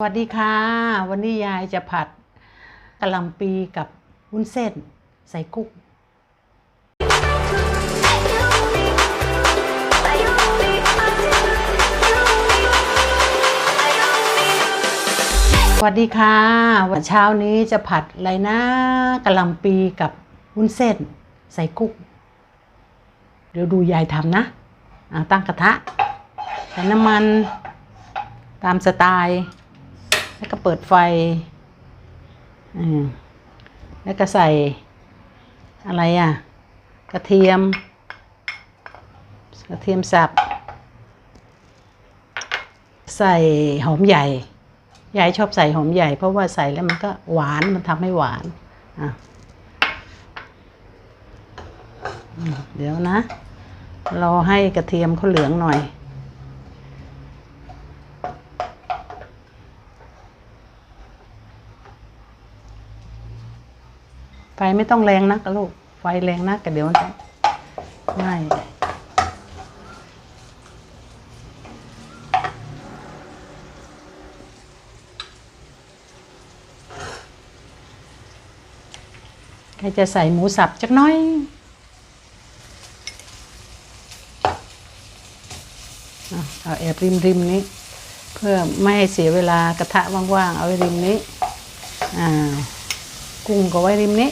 สวัสดีค่ะ วันนี้ยายจะผัดกะหล่ำปีกับวุ้นเส้น ใส่กุ้งสวัสดีค่ะ วันเช้านี้จะผัดอะไรนะกะหล่ำปีกับวุ้นเส้น ใส่กุ้งเดี๋ยวดูยายทำนะตั้งกระทะใส่น้ำมันตามสไตล์ แล้วก็เปิดไฟอืมแล้วก็ใส่อะไรอะ กระเทียม กระเทียมสับ ใส่หอมใหญ่ ยายชอบใส่หอมใหญ่ เพราะว่าใส่แล้วมันก็หวาน มันทำให้หวาน อะเดี๋ยวนะ รอให้กระเทียมเขาเหลืองหน่อย ไฟไม่ต้องแรงนักลูก ไฟแรงนักก็เดี๋ยวมันจะไหม้ใครจะใส่หมูสับจักน้อยเอาแอบริมริมนี้ เพื่อไม่ให้เสียเวลากระทะว่างๆ เอาไว้ริมนี้ อ่า กุ้งก็ไว้ริมนี้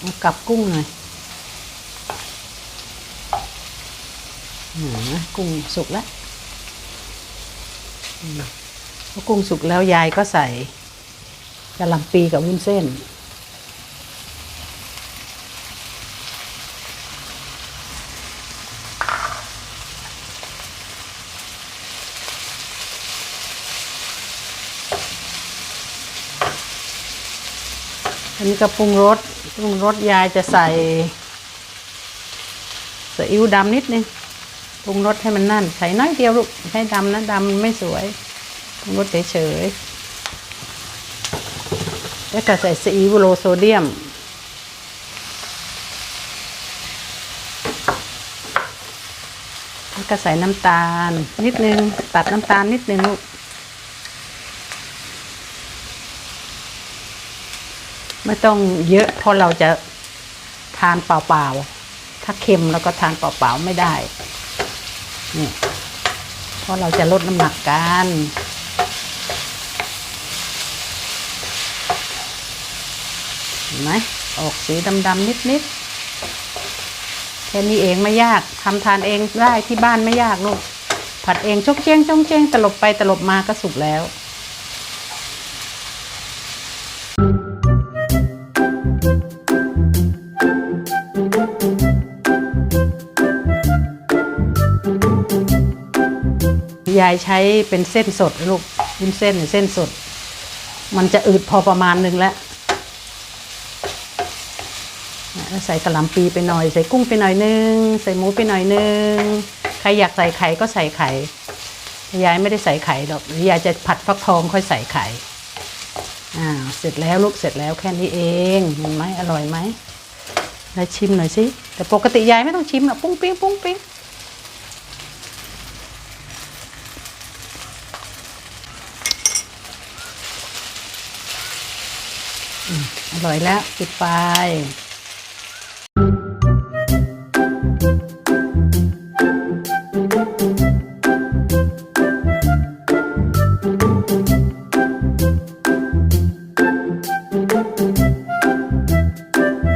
เอากลับกุ้งหน่อยอืมกุ้งสุกแล้วอืมพอกุ้งสุกแล้วยายก็ใส่กะหล่ำปีกับวุ้นเส้น อันนี้ก็ปรุงรสปรุงรสยายจะใส่ซีอิ๊วดำนิดนึงปรุงรสให้มันนั่น ใส่น้อยเดียวลูกใช้ดำนะดำไม่สวยปรุงรสเฉยๆแล้วก็ใส่ซีอิ๊วโลโซเดียมแล้วก็ใส่น้ำตาลนิดนึงตัดน้ำตาลนิดนึงลูก ไม่ต้องเยอะเพราะเราจะทานเปล่าๆ ถ้าเค็มแล้วก็ทานเปล่าๆไม่ได้นี่เพราะเราจะลดน้ำหนักกันเห็นไหมออกสีดำๆนิดๆแค่นี้เองไม่ยากทำทานเองได้ที่บ้านไม่ยากลูกผัดเองชกเจ้งจ้องเจ้งตลบไปตลบมาก็สุกแล้ว ยายใช้เป็นเส้นสดลูกวุ้นเส้นเส้นสด มันจะอืดพอประมาณหนึ่งแล้วใส่กระหล่ำปีไปหน่อย ใส่กุ้งไปหน่อยนึง ใส่หมูไปหน่อยนึง ใครอยากใส่ไข่ก็ใส่ไข่ยายไม่ได้ใส่ไข่หรอกยายจะผัดฟักทองค่อยใส่ไข่อ่าเสร็จแล้วลูกเสร็จแล้วแค่นี้เองเห็นไหมอร่อยไหมแล้วชิมหน่อยสิแต่ปกติยายไม่ต้องชิมอะปุ้งปิ้งปุ้งปิ้ง อร่อยแล้วปิดไฟ